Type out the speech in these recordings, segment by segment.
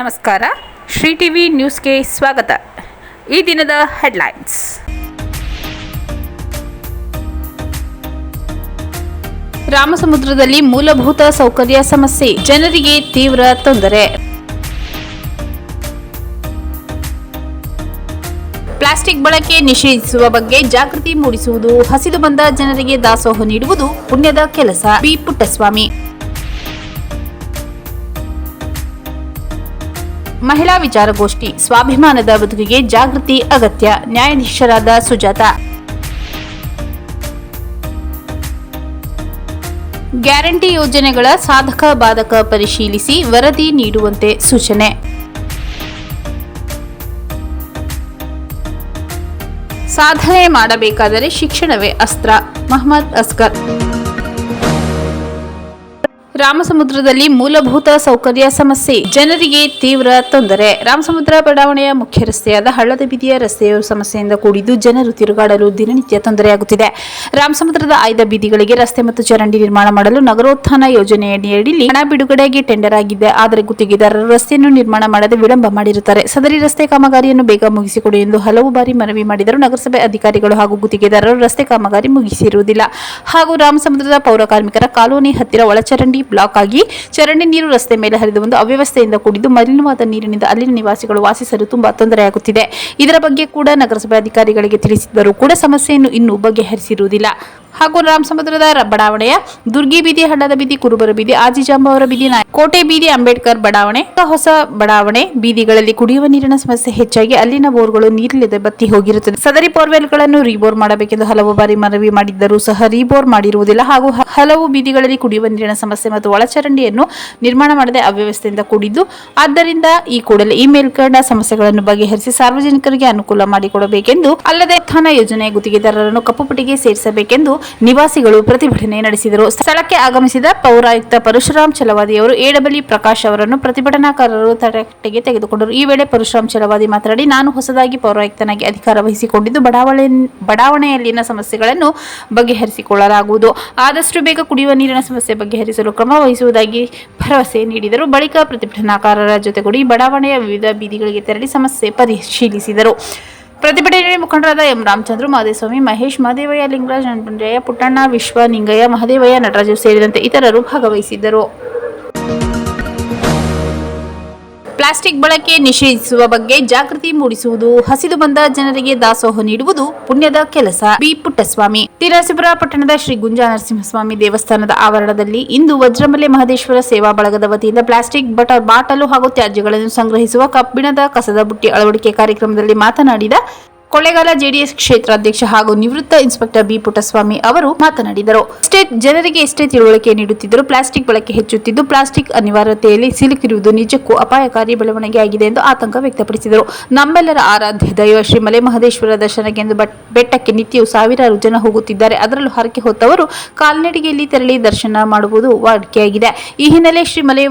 ನಮಸ್ಕಾರ. ಶ್ರೀ ಟಿವಿ ನ್ಯೂಸ್ಗೆ ಸ್ವಾಗತ. ಈ ದಿನದ ಹೆಡ್ಲೈನ್ಸ್. ರಾಮಸಮುದ್ರದಲ್ಲಿ ಮೂಲಭೂತ ಸೌಕರ್ಯ ಸಮಸ್ಯೆ. ಜನರಿಗೆ ತೀವ್ರ ತೊಂದರೆ. ಪ್ಲಾಸ್ಟಿಕ್ ಬಳಕೆ ನಿಷೇಧಿಸುವ ಬಗ್ಗೆ ಜಾಗೃತಿ ಮೂಡಿಸುವುದು, ಹಸಿದು ಬಂದ ಜನರಿಗೆ ದಾಸೋಹ ನೀಡುವುದು ಪುಣ್ಯದ ಕೆಲಸ. ಬಿ ಪುಟ್ಟಸ್ವಾಮಿ. ಮಹಿಳಾ ವಿಚಾರಗೋಷ್ಠಿ. ಸ್ವಾಭಿಮಾನದ ಬದುಕಿಗೆ ಜಾಗೃತಿ ಅಗತ್ಯ. ನ್ಯಾಯಾಧೀಶರಾದ ಸುಜಾತ. ಗ್ಯಾರಂಟಿ ಯೋಜನೆಗಳ ಸಾಧಕ ಬಾಧಕ ಪರಿಶೀಲಿಸಿ ವರದಿ ನೀಡುವಂತೆ ಸೂಚನೆ. ಸಾಧನೆ ಮಾಡಬೇಕಾದರೆ ಶಿಕ್ಷಣವೇ ಅಸ್ತ್ರ. ಮಹಮ್ಮದ್ ಅಸ್ಕರ್. ರಾಮಸಮುದ್ರದಲ್ಲಿ ಮೂಲಭೂತ ಸೌಕರ್ಯ ಸಮಸ್ಯೆ. ಜನರಿಗೆ ತೀವ್ರ ತೊಂದರೆ. ರಾಮಸಮುದ್ರ ಬಡಾವಣೆಯ ಮುಖ್ಯ ರಸ್ತೆಯಾದ ಹಳ್ಳದ ಬೀದಿಯ ರಸ್ತೆಯ ಸಮಸ್ಯೆಯಿಂದ ಕೂಡಿದ್ದು ಜನರು ತಿರುಗಾಡಲು ದಿನನಿತ್ಯ ತೊಂದರೆಯಾಗುತ್ತಿದೆ. ರಾಮಸಮುದ್ರದ ಆಯ್ದ ಬೀದಿಗಳಿಗೆ ರಸ್ತೆ ಮತ್ತು ಚರಂಡಿ ನಿರ್ಮಾಣ ಮಾಡಲು ನಗರೋತ್ಥಾನ ಯೋಜನೆಯಡಿಯಲ್ಲಿ ಹಣ ಬಿಡುಗಡೆಗೆ ಟೆಂಡರ್ ಆಗಿದೆ ಆದರೆ ಗುತ್ತಿಗೆದಾರರು ರಸ್ತೆಯನ್ನು ನಿರ್ಮಾಣ ಮಾಡದೆ ವಿಳಂಬ ಮಾಡಿರುತ್ತಾರೆ. ಸದರಿ ರಸ್ತೆ ಕಾಮಗಾರಿಯನ್ನು ಬೇಗ ಮುಗಿಸಿಕೊಡಿ ಎಂದು ಹಲವು ಬಾರಿ ಮನವಿ ಮಾಡಿದರು ನಗರಸಭೆ ಅಧಿಕಾರಿಗಳು ಹಾಗೂ ಗುತ್ತಿಗೆದಾರರು ರಸ್ತೆ ಕಾಮಗಾರಿ ಮುಗಿಸಿರುವುದಿಲ್ಲ. ಹಾಗೂ ರಾಮಸಮುದ್ರದ ಪೌರ ಕಾರ್ಮಿಕರ ಕಾಲೋನಿ ಹತ್ತಿರ ಒಳಚರಂಡಿ ಬ್ಲಾಕ್ ಆಗಿ ಚರಂಡಿ ನೀರು ರಸ್ತೆ ಮೇಲೆ ಹರಿದು ಒಂದು ಅವ್ಯವಸ್ಥೆಯಿಂದ ಕೂಡಿದ್ದು ಮಲಿನವಾದ ನೀರಿನಿಂದ ಅಲ್ಲಿನ ನಿವಾಸಿಗಳು ವಾಸಿಸಲು ತುಂಬಾ ತೊಂದರೆಯಾಗುತ್ತಿದೆ ಇದರ ಬಗ್ಗೆ ಕೂಡ ನಗರಸಭೆ ಅಧಿಕಾರಿಗಳಿಗೆ ತಿಳಿಸಿದ್ದರೂ ಕೂಡ ಸಮಸ್ಯೆಯನ್ನು ಇನ್ನೂ ಬಗೆಹರಿಸಿರುವುದಿಲ್ಲ. ಹಾಗೂ ರಾಮಸಮುದ್ರದ ಸಮುದ್ರದ ಬಡಾವಣೆಯ ದುರ್ಗಿ ಬೀದಿ, ಹಳ್ಳದ ಬೀದಿ, ಕುರುಬರ ಬೀದಿ ಆಜಿಜಾಂಬವರ ಬೀದಿ ಕೋಟೆ ಬೀದಿ, ಅಂಬೇಡ್ಕರ್ ಬಡಾವಣೆ, ಹೊಸ ಬಡಾವಣೆ ಬೀದಿಗಳಲ್ಲಿ ಕುಡಿಯುವ ನೀರಿನ ಸಮಸ್ಯೆ ಹೆಚ್ಚಾಗಿ ಅಲ್ಲಿನ ಬೋರ್ಗಳು ನೀರಿಲ್ಲದೆ ಬತ್ತಿ ಹೋಗಿರುತ್ತದೆ. ಸದರಿ ಬೋರ್ವೆಲ್ಗಳನ್ನು ರೀಬೋರ್ ಮಾಡಬೇಕೆಂದು ಹಲವು ಬಾರಿ ಮನವಿ ಮಾಡಿದ್ದರೂ ಸಹ ರೀಬೋರ್ ಮಾಡಿರುವುದಿಲ್ಲ ಹಾಗೂ ಹಲವು ಬೀದಿಗಳಲ್ಲಿ ಕುಡಿಯುವ ನೀರಿನ ಸಮಸ್ಯೆ ಮತ್ತು ಒಳಚರಂಡಿಯನ್ನು ನಿರ್ಮಾಣ ಮಾಡದೆ ಅವ್ಯವಸ್ಥೆಯಿಂದ ಕೂಡಿದ್ದು, ಆದ್ದರಿಂದ ಈ ಕೂಡಲೇ ಈ ಮೇಲ್ಕಂಡ ಸಮಸ್ಯೆಗಳನ್ನು ಬಗೆಹರಿಸಿ ಸಾರ್ವಜನಿಕರಿಗೆ ಅನುಕೂಲ ಮಾಡಿಕೊಡಬೇಕೆಂದು ಅಲ್ಲದೆ ಥಾನ ಯೋಜನೆಯ ಗುತ್ತಿಗೆದಾರರನ್ನು ಕಪ್ಪುಪಟ್ಟಿಗೆ ಸೇರಿಸಬೇಕೆಂದು ನಿವಾಸಿಗಳು ಪ್ರತಿಭಟನೆ ನಡೆಸಿದರು. ಸ್ಥಳಕ್ಕೆ ಆಗಮಿಸಿದ ಪೌರಾಯುಕ್ತ ಪರಶುರಾಮ್ ಚಲವಾದಿಯವರು ಎಡಬಲಿ ಪ್ರಕಾಶ್ ಅವರನ್ನು ಪ್ರತಿಭಟನಾಕಾರರು ತಡೆಗೆ ತೆಗೆದುಕೊಂಡರು. ಈ ವೇಳೆ ಪರಶುರಾಮ್ ಚಲವಾದಿ ಮಾತನಾಡಿ, ನಾನು ಹೊಸದಾಗಿ ಪೌರಾಯುಕ್ತನಾಗಿ ಅಧಿಕಾರ ವಹಿಸಿಕೊಂಡಿದ್ದು, ಬಡಾವಣೆ, ಬಡಾವಣೆಯಲ್ಲಿನ ಸಮಸ್ಯೆಗಳನ್ನು ಬಗೆಹರಿಸಿಕೊಳ್ಳಲಾಗುವುದು. ಆದಷ್ಟು ಬೇಗ ಕುಡಿಯುವ ನೀರಿನ ಸಮಸ್ಯೆ ಬಗೆಹರಿಸಲು ಕ್ರಮ ವಹಿಸುವುದಾಗಿ ಭರವಸೆ ನೀಡಿದರು. ಬಳಿಕ ಪ್ರತಿಭಟನಾಕಾರರ ಜೊತೆಗೂಡಿ ಬಡಾವಣೆಯ ವಿವಿಧ ಬೀದಿಗಳಿಗೆ ತೆರಳಿ ಸಮಸ್ಯೆ ಪರಿಶೀಲಿಸಿದರು. ಪ್ರತಿಭಟನೆ ಮುಖಂಡರಾದ ಎಂ ರಾಮಚಂದ್ರ, ಮಾದೇಸ್ವಾಮಿ, ಮಹೇಶ್, ಮಹದೇವಯ್ಯ, ಲಿಂಗರಾಜ್ ನಂಜಯ್ಯ ಪುಟ್ಟಣ್ಣ ವಿಶ್ವ ನಿಂಗಯ್ಯ ಮಹದೇವಯ್ಯ, ನಟರಾಜು ಸೇರಿದಂತೆ ಇತರರು ಭಾಗವಹಿಸಿದ್ದರು. ಪ್ಲಾಸ್ಟಿಕ್ ಬಳಕೆ ನಿಷೇಧಿಸುವ ಬಗ್ಗೆ ಜಾಗೃತಿ ಮೂಡಿಸುವುದು, ಹಸಿದು ಬಂದ ಜನರಿಗೆ ದಾಸೋಹ ನೀಡುವುದು ಪುಣ್ಯದ ಕೆಲಸ. ಬಿ. ಪುಟ್ಟಸ್ವಾಮಿ. ತಿರಾಸಿಪುರ ಪಟ್ಟಣದ ಶ್ರೀ ಗುಂಜಾ ನರಸಿಂಹಸ್ವಾಮಿ ದೇವಸ್ಥಾನದ ಆವರಣದಲ್ಲಿ ಇಂದು ವಜ್ರಮಲೆ ಮಹದೇಶ್ವರ ಸೇವಾ ಬಳಗದ ವತಿಯಿಂದ ಪ್ಲಾಸ್ಟಿಕ್ ಬಟ ಬಾಟಲು ಹಾಗೂ ತ್ಯಾಜ್ಯಗಳನ್ನು ಸಂಗ್ರಹಿಸುವ ಕಬ್ಬಿಣದ ಕಸದ ಬುಟ್ಟಿ ಅಳವಡಿಕೆ ಕಾರ್ಯಕ್ರಮದಲ್ಲಿ ಮಾತನಾಡಿದ ಕೊಳ್ಳೇಗಾಲ ಜೆಡಿಎಸ್ ಕ್ಷೇತ್ರಾಧ್ಯಕ್ಷ ಹಾಗೂ ನಿವೃತ್ತ ಇನ್ಸ್ಪೆಕ್ಟರ್ ಬಿ ಪುಟ್ಟಸ್ವಾಮಿ ಅವರು ಮಾತನಾಡಿದರು. ಸ್ಟೇಟ್ ಜನರಿಗೆ ಎಷ್ಟೇ ತಿಳುವಳಿಕೆ ನೀಡುತ್ತಿದ್ದರೂ ಪ್ಲಾಸ್ಟಿಕ್ ಬಳಕೆ ಹೆಚ್ಚುತ್ತಿದ್ದು ಪ್ಲಾಸ್ಟಿಕ್ ಅನಿವಾರ್ಯತೆಯಲ್ಲಿ ಸಿಲುಕಿರುವುದು ನಿಜಕ್ಕೂ ಅಪಾಯಕಾರಿ ಬೆಳವಣಿಗೆಯಾಗಿದೆ ಎಂದು ಆತಂಕ ವ್ಯಕ್ತಪಡಿಸಿದರು. ನಮ್ಮೆಲ್ಲರ ಆರಾಧ್ಯ ದೈವ ಶ್ರೀ ಮಲೆ ಮಹದೇಶ್ವರ ದರ್ಶನಕ್ಕೆಂದು ಬೆಟ್ಟಕ್ಕೆ ನಿತ್ಯವೂ ಸಾವಿರಾರು ಜನ ಹೋಗುತ್ತಿದ್ದಾರೆ. ಅದರಲ್ಲೂ ಹರಕೆ ಹೊತ್ತವರು ಕಾಲ್ನಡಿಗೆಯಲ್ಲಿ ತೆರಳಿ ದರ್ಶನ ಮಾಡುವುದು ವಾಡಿಕೆಯಾಗಿದೆ. ಈ ಹಿನ್ನೆಲೆ ಶ್ರೀ ಮಲೆ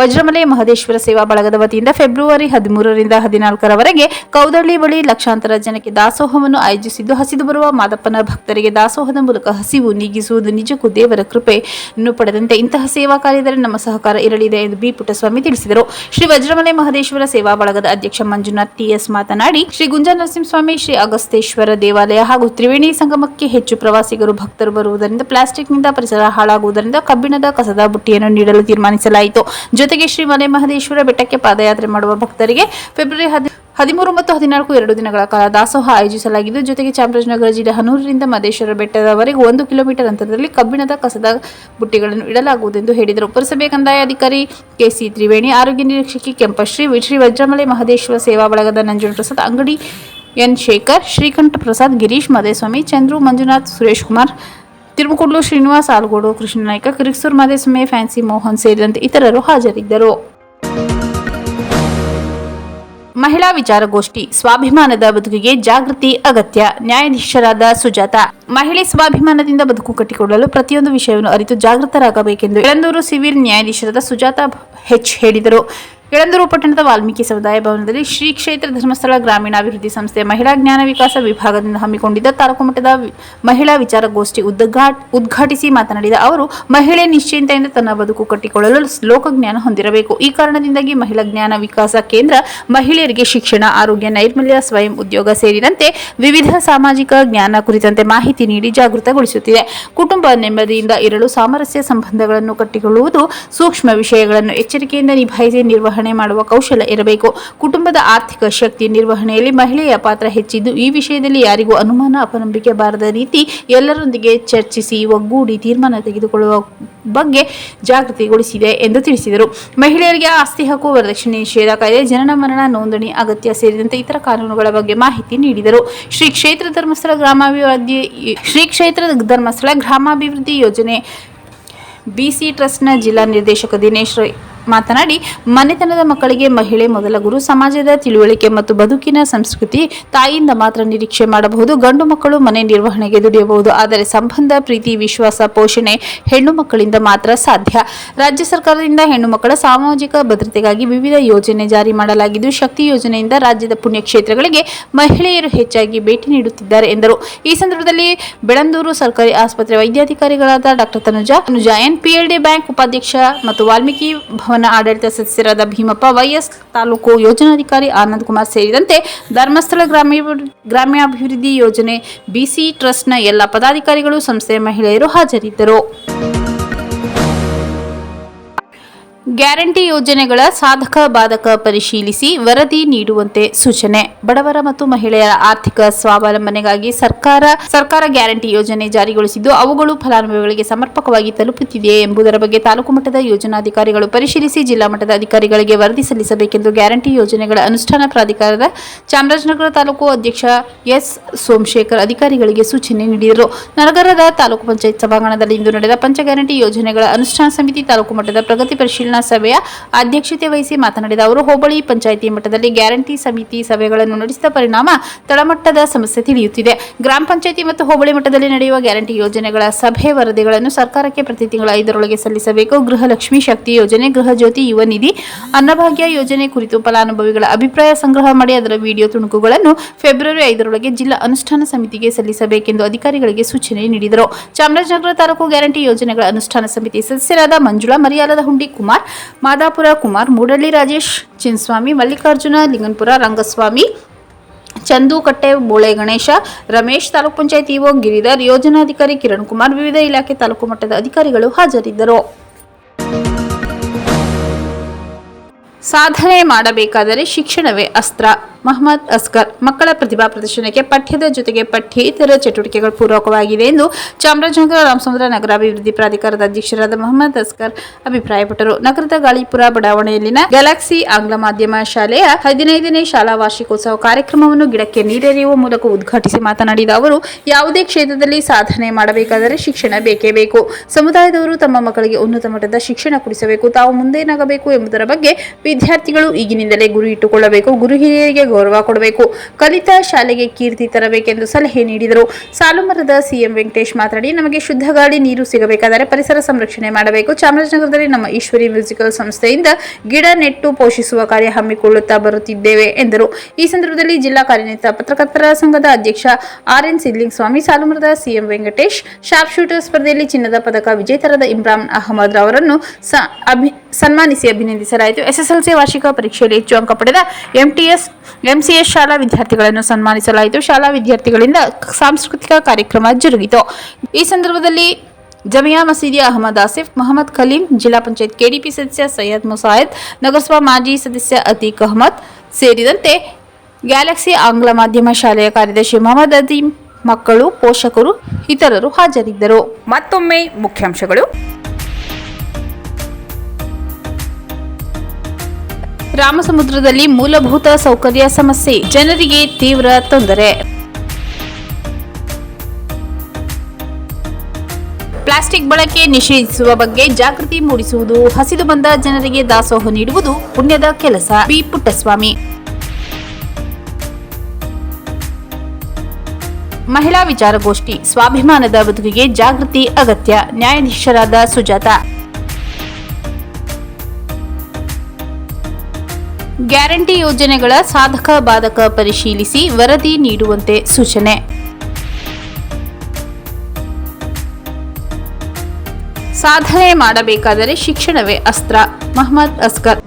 ವಜ್ರಮಲೆ ಮಹದೇಶ್ವರ ಸೇವಾ ಬಳಗದ ವತಿಯಿಂದ ಫೆಬ್ರವರಿ ಹದಿಮೂರರಿಂದ ಹದಿನಾಲ್ಕರವರೆಗೆ ಕೌದಳ್ಳಿ ಬಳಿ ಲಕ್ಷಾಂತರ ಜನಕ್ಕೆ ದಾಸೋಹವನ್ನು ಆಯೋಜಿಸಿದ್ದು, ಹಸಿದು ಬರುವ ಮಾದಪ್ಪನ ಭಕ್ತರಿಗೆ ದಾಸೋಹದ ಮೂಲಕ ಹಸಿವು ನೀಗಿಸುವುದು ನಿಜಕ್ಕೂ ದೇವರ ಕೃಪೆಯನ್ನು ಪಡೆದಂತೆ ಇಂತಹ ಸೇವಾ ಕಾರ್ಯದಲ್ಲಿ ನಮ್ಮ ಸಹಕಾರ ಇರಲಿದೆ ಎಂದು ಬಿ. ಪುಟ್ಟಸ್ವಾಮಿ ತಿಳಿಸಿದರು. ಶ್ರೀ ವಜ್ರಮಲೆ ಮಹದೇಶ್ವರ ಸೇವಾ ಬಳಗದ ಅಧ್ಯಕ್ಷ ಮಂಜುನಾಥ್ ಟಿಎಸ್ ಮಾತನಾಡಿ, ಶ್ರೀ ಗುಂಜಾ ನರಸಿಂಹಸ್ವಾಮಿ, ಶ್ರೀ ಅಗಸ್ತೇಶ್ವರ ದೇವಾಲಯ ಹಾಗೂ ತ್ರಿವೇಣಿ ಸಂಗಮಕ್ಕೆ ಹೆಚ್ಚು ಪ್ರವಾಸಿಗರು ಭಕ್ತರು ಬರುವುದರಿಂದ, ಪ್ಲಾಸ್ಟಿಕ್ನಿಂದ ಪರಿಸರ ಹಾಳಾಗುವುದರಿಂದ ಕಬ್ಬಿಣದ ಕಸದ ಬುಟ್ಟಿಯನ್ನು ನೀಡಲು ತೀರ್ಮಾನಿಸಲಾಯಿತು. ಜೊತೆಗೆ ಶ್ರೀ ಮಲೆ ಮಹದೇಶ್ವರ ಬೆಟ್ಟಕ್ಕೆ ಪಾದಯಾತ್ರೆ ಮಾಡುವ ಭಕ್ತರಿಗೆ ಫೆಬ್ರವರಿ ಹದಿ ಹದಿಮೂರು ಮತ್ತು ಹದಿನಾಲ್ಕು ಎರಡು ದಿನಗಳ ಕಾಲ ದಾಸೋಹ ಆಯೋಜಿಸಲಾಗಿದ್ದು, ಜೊತೆಗೆ ಚಾಮರಾಜನಗರ ಜಿಲ್ಲೆ ಹನೂರಿನಿಂದ ಮಹದೇಶ್ವರ ಬೆಟ್ಟದವರೆಗೆ ಒಂದು ಕಿಲೋಮೀಟರ್ ಅಂತರದಲ್ಲಿ ಕಬ್ಬಿಣದ ಕಸದ ಬುಟ್ಟಿಗಳನ್ನು ಇಡಲಾಗುವುದೆಂದು ಹೇಳಿದರು. ಪುರಸಭೆ ಕಂದಾಯ ಅಧಿಕಾರಿ ಕೆಸಿ ತ್ರಿವೇಣಿ, ಆರೋಗ್ಯ ನಿರೀಕ್ಷಕಿ ಕೆಂಪಶ್ರೀ ಶ್ರೀ ವಜ್ರಮಲೆ ಮಹದೇಶ್ವರ ಸೇವಾ ಬಳಗದ ನಂಜುಂಡ ಪ್ರಸಾದ್, ಅಂಗಡಿ ಎನ್. ಶೇಖರ್, ಶ್ರೀಕಂಠ ಪ್ರಸಾದ್, ಗಿರೀಶ್ ಮದೇಸ್ವಾಮಿ ಚಂದ್ರು ಮಂಜುನಾಥ್, ಸುರೇಶ್ ಕುಮಾರ್ ತಿರುಮಕುಡ್ಲು ಶ್ರೀನಿವಾಸ್, ಆಲ್ಗೋಡು ಕೃಷ್ಣನಾಯ್ಕ, ಕಿರಿಕ್ಸೂರ್ ಮದೇಸ್ವಾಮಿ ಫ್ಯಾನ್ಸಿ ಮೋಹನ್ ಸೇರಿದಂತೆ ಇತರರು ಹಾಜರಿದ್ದರು. ಮಹಿಳಾ ವಿಚಾರಗೋಷ್ಠಿ ಸ್ವಾಭಿಮಾನದ ಬದುಕಿಗೆ ಜಾಗೃತಿ, ಅಗತ್ಯ. ನ್ಯಾಯಾಧೀಶರಾದ ಸುಜಾತ, ಮಹಿಳೆ ಸ್ವಾಭಿಮಾನದಿಂದ ಬದುಕು ಕಟ್ಟಿಕೊಳ್ಳಲು ಪ್ರತಿಯೊಂದು ವಿಷಯವನ್ನು ಅರಿತು ಜಾಗೃತರಾಗಬೇಕೆಂದು ಕಂದೂರು ಸಿವಿಲ್ ನ್ಯಾಯಾಧೀಶರಾದ ಸುಜಾತ ಹೆಚ್ ಹೇಳಿದರು. ಯಳಂದೂರು ಪಟ್ಟಣದ ವಾಲ್ಮೀಕಿ ಸಮುದಾಯ ಭವನದಲ್ಲಿ ಶ್ರೀ ಕ್ಷೇತ್ರ ಧರ್ಮಸ್ಥಳ ಗ್ರಾಮೀಣಾಭಿವೃದ್ಧಿ ಸಂಸ್ಥೆ ಮಹಿಳಾ ಜ್ಞಾನ ವಿಕಾಸ ವಿಭಾಗದಿಂದ ಹಮ್ಮಿಕೊಂಡಿದ್ದ ತಾಲೂಕು ಮಟ್ಟದ ಮಹಿಳಾ ವಿಚಾರಗೋಷ್ಠಿ ಉದ್ಘಾಟ್ ಉದ್ಘಾಟಿಸಿ ಮಾತನಾಡಿದ ಅವರು, ಮಹಿಳೆ ನಿಶ್ಚಿಂತೆಯಿಂದ ತನ್ನ ಬದುಕು ಕಟ್ಟಿಕೊಳ್ಳಲು ಲೋಕಜ್ಞಾನ ಹೊಂದಿರಬೇಕು. ಈ ಕಾರಣದಿಂದಾಗಿ ಮಹಿಳಾ ಜ್ಞಾನ ವಿಕಾಸ ಕೇಂದ್ರ ಮಹಿಳೆಯರಿಗೆ ಶಿಕ್ಷಣ, ಆರೋಗ್ಯ, ನೈರ್ಮಲ್ಯ, ಸ್ವಯಂ ಉದ್ಯೋಗ ಸೇರಿದಂತೆ ವಿವಿಧ ಸಾಮಾಜಿಕ ಜ್ಞಾನ ಕುರಿತಂತೆ ಮಾಹಿತಿ ನೀಡಿ ಜಾಗೃತಗೊಳಿಸುತ್ತಿದೆ. ಕುಟುಂಬ ನೆಮ್ಮದಿಯಿಂದ ಇರಲು ಸಾಮರಸ್ಯ ಸಂಬಂಧಗಳನ್ನು ಕಟ್ಟಿಕೊಳ್ಳುವುದು ಸೂಕ್ಷ್ಮ ವಿಷಯಗಳನ್ನು ಎಚ್ಚರಿಕೆಯಿಂದ ನಿಭಾಯಿಸಿ ನಿರ್ವಹಣೆ ಮಾಡುವ ಕೌಶಲ ಇರಬೇಕು. ಕುಟುಂಬದ ಆರ್ಥಿಕ ಶಕ್ತಿ ನಿರ್ವಹಣೆಯಲ್ಲಿ ಮಹಿಳೆಯ ಪಾತ್ರ ಹೆಚ್ಚಿದ್ದು, ಈ ವಿಷಯದಲ್ಲಿ ಯಾರಿಗೂ ಅನುಮಾನ, ಅಪನಂಬಿಕೆ ಬಾರದ ರೀತಿ ಎಲ್ಲರೊಂದಿಗೆ ಚರ್ಚಿಸಿ, ಒಗ್ಗೂಡಿ ತೀರ್ಮಾನ ತೆಗೆದುಕೊಳ್ಳುವ ಬಗ್ಗೆ ಜಾಗೃತಿಗೊಳಿಸಿದೆ ಎಂದು ತಿಳಿಸಿದರು. ಮಹಿಳೆಯರಿಗೆ ಆಸ್ತಿ ಹಕ್ಕು, ವರದಕ್ಷಿಣೆ ನಿಷೇಧ ಕಾಯ್ದೆ, ಜನನ ಮರಣ ನೋಂದಣಿ, ಅಗತ್ಯ ಸೇರಿದಂತೆ ಇತರ ಕಾನೂನುಗಳ ಬಗ್ಗೆ ಮಾಹಿತಿ ನೀಡಿದರು. ಶ್ರೀ ಕ್ಷೇತ್ರ ಧರ್ಮಸ್ಥಳ ಗ್ರಾಮಾಭಿವೃದ್ಧಿ, ಶ್ರೀ ಕ್ಷೇತ್ರ ಧರ್ಮಸ್ಥಳ ಗ್ರಾಮಾಭಿವೃದ್ಧಿ ಯೋಜನೆ ಬಿಸಿ ಟ್ರಸ್ಟ್ನ ಜಿಲ್ಲಾ ನಿರ್ದೇಶಕ ದಿನೇಶ್ ರೈ ಮಾತನಾಡಿ, ಮನೆತನದ ಮಕ್ಕಳಿಗೆ ಮಹಿಳೆ ಮೊದಲ ಗುರು, ಸಮಾಜದ ತಿಳುವಳಿಕೆ ಮತ್ತು ಬದುಕಿನ ಸಂಸ್ಕೃತಿ ತಾಯಿಯಿಂದ ಮಾತ್ರ ನಿರೀಕ್ಷೆ ಮಾಡಬಹುದು. ಗಂಡು ಮಕ್ಕಳು ಮನೆ ನಿರ್ವಹಣೆಗೆ ದುಡಿಯಬಹುದು. ಆದರೆ ಸಂಬಂಧ, ಪ್ರೀತಿ, ವಿಶ್ವಾಸ, ಪೋಷಣೆ ಹೆಣ್ಣು ಮಕ್ಕಳಿಂದ ಮಾತ್ರ ಸಾಧ್ಯ. ರಾಜ್ಯ ಸರ್ಕಾರದಿಂದ ಹೆಣ್ಣು ಮಕ್ಕಳ ಸಾಮಾಜಿಕ ಭದ್ರತೆಗಾಗಿ ವಿವಿಧ ಯೋಜನೆ ಜಾರಿ ಮಾಡಲಾಗಿದ್ದು, ಶಕ್ತಿ ಯೋಜನೆಯಿಂದ ರಾಜ್ಯದ ಪುಣ್ಯಕ್ಷೇತ್ರಗಳಿಗೆ ಮಹಿಳೆಯರು ಹೆಚ್ಚಾಗಿ ಭೇಟಿ ನೀಡುತ್ತಿದ್ದಾರೆ ಎಂದರು. ಈ ಸಂದರ್ಭದಲ್ಲಿ ಬೆಳಂದೂರು ಸರ್ಕಾರಿ ಆಸ್ಪತ್ರೆ ವೈದ್ಯಾಧಿಕಾರಿಗಳಾದ doctor Tanuja Tanuja N PLD bank ಉಪಾಧ್ಯಕ್ಷ ಮತ್ತು ವಾಲ್ಮೀಕಿ ಭವನ ಆಡಳಿತ ಸದಸ್ಯರಾದ ಭೀಮಪ್ಪ, ವೈಎಸ್ ತಾಲೂಕು ಯೋಜನಾಧಿಕಾರಿ ಆನಂದ್ ಕುಮಾರ್ ಸೇರಿದಂತೆ ಧರ್ಮಸ್ಥಳ ಗ್ರಾಮೀಣ ಗ್ರಾಮ್ಯಾಭಿವೃದ್ಧಿ ಯೋಜನೆ ಬಿಸಿ ಟ್ರಸ್ಟ್ನ ಎಲ್ಲ ಪದಾಧಿಕಾರಿಗಳು, ಸಂಸ್ಥೆಯ ಮಹಿಳೆಯರು ಹಾಜರಿದ್ದರು. ಗ್ಯಾರಂಟಿ ಯೋಜನೆಗಳ ಸಾಧಕ ಬಾಧಕ ಪರಿಶೀಲಿಸಿ ವರದಿ ನೀಡುವಂತೆ ಸೂಚನೆ. ಬಡವರ ಮತ್ತು ಮಹಿಳೆಯರ ಆರ್ಥಿಕ ಸ್ವಾವಲಂಬನೆಗಾಗಿ ಸರ್ಕಾರ ಸರ್ಕಾರ ಗ್ಯಾರಂಟಿ ಯೋಜನೆ ಜಾರಿಗೊಳಿಸಿದ್ದು, ಅವುಗಳು ಫಲಾನುಭವಿಗಳಿಗೆ ಸಮರ್ಪಕವಾಗಿ ತಲುಪುತ್ತಿದೆಯೇ ಎಂಬುದರ ಬಗ್ಗೆ ತಾಲೂಕು ಮಟ್ಟದ ಯೋಜನಾಧಿಕಾರಿಗಳು ಪರಿಶೀಲಿಸಿ ಜಿಲ್ಲಾ ಮಟ್ಟದ ಅಧಿಕಾರಿಗಳಿಗೆ ವರದಿ ಸಲ್ಲಿಸಬೇಕೆಂದು ಗ್ಯಾರಂಟಿ ಯೋಜನೆಗಳ ಅನುಷ್ಠಾನ ಪ್ರಾಧಿಕಾರದ ಚಾಮರಾಜನಗರ ತಾಲೂಕು ಅಧ್ಯಕ್ಷ ಎಸ್ ಸೋಮಶೇಖರ್ ಅಧಿಕಾರಿಗಳಿಗೆ ಸೂಚನೆ ನೀಡಿದರು. ನಗರದ ತಾಲೂಕು ಪಂಚಾಯತ್ ಸಭಾಂಗಣದಲ್ಲಿ ಇಂದು ನಡೆದ ಪಂಚ ಗ್ಯಾರಂಟಿ ಯೋಜನೆಗಳ ಅನುಷ್ಠಾನ ಸಮಿತಿ ತಾಲೂಕು ಮಟ್ಟದ ಪ್ರಗತಿ ಪರಿಶೀಲನಾ ಸಭೆಯ ಅಧ್ಯಕ್ಷತೆ ವಹಿಸಿ ಮಾತನಾಡಿದ ಅವರು, ಹೋಬಳಿ ಪಂಚಾಯಿತಿ ಮಟ್ಟದಲ್ಲಿ ಗ್ಯಾರಂಟಿ ಸಮಿತಿ ಸಭೆಗಳನ್ನು ನಡೆಸಿದ ಪರಿಣಾಮ ತಳಮಟ್ಟದ ಸಮಸ್ಯೆ ತಿಳಿಯುತ್ತಿದೆ. ಗ್ರಾಮ ಪಂಚಾಯಿತಿ ಮತ್ತು ಹೋಬಳಿ ಮಟ್ಟದಲ್ಲಿ ನಡೆಯುವ ಗ್ಯಾರಂಟಿ ಯೋಜನೆಗಳ ಸಭೆ ವರದಿಗಳನ್ನು ಸರ್ಕಾರಕ್ಕೆ ಪ್ರತಿ ತಿಂಗಳ ಐದರೊಳಗೆ ಸಲ್ಲಿಸಬೇಕು. ಗೃಹಲಕ್ಷ್ಮಿ ಶಕ್ತಿ ಯೋಜನೆ, ಗೃಹ ಜ್ಯೋತಿ ಯುವ ನಿಧಿ, ಅನ್ನಭಾಗ್ಯ ಯೋಜನೆ ಕುರಿತು ಫಲಾನುಭವಿಗಳ ಅಭಿಪ್ರಾಯ ಸಂಗ್ರಹ ಮಾಡಿ ಅದರ ವಿಡಿಯೋ ತುಣುಕುಗಳನ್ನು ಫೆಬ್ರವರಿ ಐದರೊಳಗೆ ಜಿಲ್ಲಾ ಅನುಷ್ಠಾನ ಸಮಿತಿಗೆ ಸಲ್ಲಿಸಬೇಕೆಂದು ಅಧಿಕಾರಿಗಳಿಗೆ ಸೂಚನೆ ನೀಡಿದರು. ಚಾಮರಾಜನಗರ ತಾಲೂಕು ಗ್ಯಾರಂಟಿ ಯೋಜನೆಗಳ ಅನುಷ್ಠಾನ ಸಮಿತಿ ಸದಸ್ಯರಾದ ಮಂಜುಳಾ, ಮರಿಯಾಲದ ಹುಂಡಿ ಕುಮಾರ್ ಮಾದಾಪುರ ಕುಮಾರ್, ಮೂಡಳ್ಳಿ ರಾಜೇಶ್ ಚಿನ್ಸ್ವಾಮಿ, ಮಲ್ಲಿಕಾರ್ಜುನ ಲಿಂಗನ್ಪುರ ರಂಗಸ್ವಾಮಿ ಚಂದು ಕಟ್ಟೆ ಬೋಳೆ ಗಣೇಶ, ರಮೇಶ್ ತಾಲೂಕ್ ಪಂಚಾಯತ್ ಇಒ ಗಿರಿಧರ್, ಯೋಜನಾಧಿಕಾರಿ ಕಿರಣ್ ಕುಮಾರ್, ವಿವಿಧ ಇಲಾಖೆ ತಾಲೂಕು ಮಟ್ಟದ ಅಧಿಕಾರಿಗಳು ಹಾಜರಿದ್ದರು. ಸಾಧನೆ ಮಾಡಬೇಕಾದರೆ ಶಿಕ್ಷಣವೇ ಅಸ್ತ್ರ. ಮಹಮ್ಮದ್ ಅಸ್ಕರ್ ಮಕ್ಕಳ ಪ್ರತಿಭಾ ಪ್ರದರ್ಶನಕ್ಕೆ ಪಠ್ಯದ ಜೊತೆಗೆ ಪಠ್ಯೇತರ ಚಟುವಟಿಕೆಗಳು ಪೂರಕವಾಗಿದೆ ಎಂದು ಚಾಮರಾಜನಗರ ರಾಮಸಮುದ್ರ ನಗರಾಭಿವೃದ್ಧಿ ಪ್ರಾಧಿಕಾರದ ಅಧ್ಯಕ್ಷರಾದ ಮಹಮ್ಮದ್ ಅಸ್ಕರ್ ಅಭಿಪ್ರಾಯಪಟ್ಟರು. ನಗರದ ಗಾಳಿಪುರ ಬಡಾವಣೆಯಲ್ಲಿನ ಗ್ಯಾಲಕ್ಸಿ ಆಂಗ್ಲ ಮಾಧ್ಯಮ ಶಾಲೆಯ ಹದಿನೈದನೇ ಶಾಲಾ ವಾರ್ಷಿಕೋತ್ಸವ ಕಾರ್ಯಕ್ರಮವನ್ನು ಗಿಡಕ್ಕೆ ನೀರೆರೆಯುವ ಮೂಲಕ ಉದ್ಘಾಟಿಸಿ ಮಾತನಾಡಿದ ಅವರು, ಯಾವುದೇ ಕ್ಷೇತ್ರದಲ್ಲಿ ಸಾಧನೆ ಮಾಡಬೇಕಾದರೆ ಶಿಕ್ಷಣ ಬೇಕೇ ಬೇಕು. ಸಮುದಾಯದವರು ತಮ್ಮ ಮಕ್ಕಳಿಗೆ ಉನ್ನತ ಮಟ್ಟದ ಶಿಕ್ಷಣ ಕೊಡಿಸಬೇಕು, ತಾವು ಮುಂದೇನಾಗಬೇಕು ಎಂಬುದರ ಬಗ್ಗೆ ವಿದ್ಯಾರ್ಥಿಗಳು ಈಗಿನಿಂದಲೇ ಗುರಿ ಇಟ್ಟುಕೊಳ್ಳಬೇಕು. ಗುರು ಹಿರಿಯರಿಗೆ ಗೌರವ ಕೊಡಬೇಕು. ಕಲಿತ ಶಾಲೆಗೆ ಕೀರ್ತಿ ತರಬೇಕೆಂದು ಸಲಹೆ ನೀಡಿದರು. ಸಾಲುಮರದ ಸಿಎಂ ವೆಂಕಟೇಶ್ ಮಾತನಾಡಿ, ನಮಗೆ ಶುದ್ಧ ಗಾಳಿ ನೀರು ಸಿಗಬೇಕಾದರೆ ಪರಿಸರ ಸಂರಕ್ಷಣೆ ಮಾಡಬೇಕು. ಚಾಮರಾಜನಗರದಲ್ಲಿ ನಮ್ಮ ಈಶ್ವರಿ ಮ್ಯೂಸಿಕಲ್ ಸಂಸ್ಥೆಯಿಂದ ಗಿಡ ನೆಟ್ಟು ಪೋಷಿಸುವ ಕಾರ್ಯ ಹಮ್ಮಿಕೊಳ್ಳುತ್ತಾ ಬರುತ್ತಿದ್ದೇವೆ, ಎಂದರು. ಈ ಸಂದರ್ಭದಲ್ಲಿ ಜಿಲ್ಲಾ ಕಾರ್ಯನಿರತ ಪತ್ರಕರ್ತರ ಸಂಘದ ಅಧ್ಯಕ್ಷ ಆರ್ ಎನ್ ಸಿದ್ಲಿಂಗ್ ಸ್ವಾಮಿ ಸಾಲುಮರದ ಸಿಎಂ ವೆಂಕಟೇಶ್, ಶಾರ್ಪ್ ಶೂಟರ್ ಸ್ಪರ್ಧೆಯಲ್ಲಿ ಚಿನ್ನದ ಪದಕ ವಿಜೇತರಾದ ಇಮ್ರಾನ್ ಅಹಮದ್ ಅವರನ್ನು ಸನ್ಮಾನಿಸಿ ಅಭಿನಂದಿಸಲಾಯಿತು. ಎಸ್ಎಸ್ಎಲ್ಸಿ ವಾರ್ಷಿಕ ಪರೀಕ್ಷೆಯಲ್ಲಿ ಹೆಚ್ಚು ಅಂಕ ಪಡೆದ ಎಂಟಿಎಸ್, ಎಂಸಿಎಸ್ ಶಾಲಾ ವಿದ್ಯಾರ್ಥಿಗಳನ್ನು ಸನ್ಮಾನಿಸಲಾಯಿತು. ಶಾಲಾ ವಿದ್ಯಾರ್ಥಿಗಳಿಂದ ಸಾಂಸ್ಕೃತಿಕ ಕಾರ್ಯಕ್ರಮ ಜರುಗಿತು. ಈ ಸಂದರ್ಭದಲ್ಲಿ ಜಮಿಯಾ ಮಸೀದಿ ಅಹಮದ್ ಆಸಿಫ್, ಮೊಹಮ್ಮದ್ ಖಲೀಂ, ಜಿಲ್ಲಾ ಪಂಚಾಯತ್ ಕೆಡಿಪಿ ಸದಸ್ಯ ಸೈಯದ್ ಮುಸಾಯದ್, ನಗರಸಭಾ ಮಾಜಿ ಸದಸ್ಯ ಅತೀಕ್ ಅಹಮದ್ ಸೇರಿದಂತೆ ಗ್ಯಾಲಕ್ಸಿ ಆಂಗ್ಲ ಮಾಧ್ಯಮ ಶಾಲೆಯ ಕಾರ್ಯದರ್ಶಿ ಮೊಹಮ್ಮದ್ ಅದೀಮ್ ಮಕ್ಕಳು, ಪೋಷಕರು, ಇತರರು ಹಾಜರಿದ್ದರು. ಮತ್ತೊಮ್ಮೆ ಮುಖ್ಯಾಂಶಗಳು. ರಾಮಸಮುದ್ರದಲ್ಲಿ ಮೂಲಭೂತ ಸೌಕರ್ಯ ಸಮಸ್ಯೆ. ಜನರಿಗೆ ತೀವ್ರ ತೊಂದರೆ. ಪ್ಲಾಸ್ಟಿಕ್ ಬಳಕೆ ನಿಷೇಧಿಸುವ ಬಗ್ಗೆ ಜಾಗೃತಿ ಮೂಡಿಸುವುದು, ಹಸಿದು ಬಂದ ಜನರಿಗೆ ದಾಸೋಹ ನೀಡುವುದು ಪುಣ್ಯದ ಕೆಲಸ. ಬಿ. ಪುಟ್ಟಸ್ವಾಮಿ. ಮಹಿಳಾ ವಿಚಾರಗೋಷ್ಠಿ. ಸ್ವಾಭಿಮಾನದ ಬದುಕಿಗೆ ಜಾಗೃತಿ ಅಗತ್ಯ. ನ್ಯಾಯಾಧೀಶರಾದ ಸುಜಾತ. ಗ್ಯಾರಂಟಿ ಯೋಜನೆಗಳ ಸಾಧಕ ಬಾಧಕ ಪರಿಶೀಲಿಸಿ ವರದಿ ನೀಡುವಂತೆ ಸೂಚನೆ. ಸಾಧನೆ ಮಾಡಬೇಕಾದರೆ ಶಿಕ್ಷಣವೇ ಅಸ್ತ್ರ. ಮಹಮ್ಮದ್ ಅಸ್ಗರ್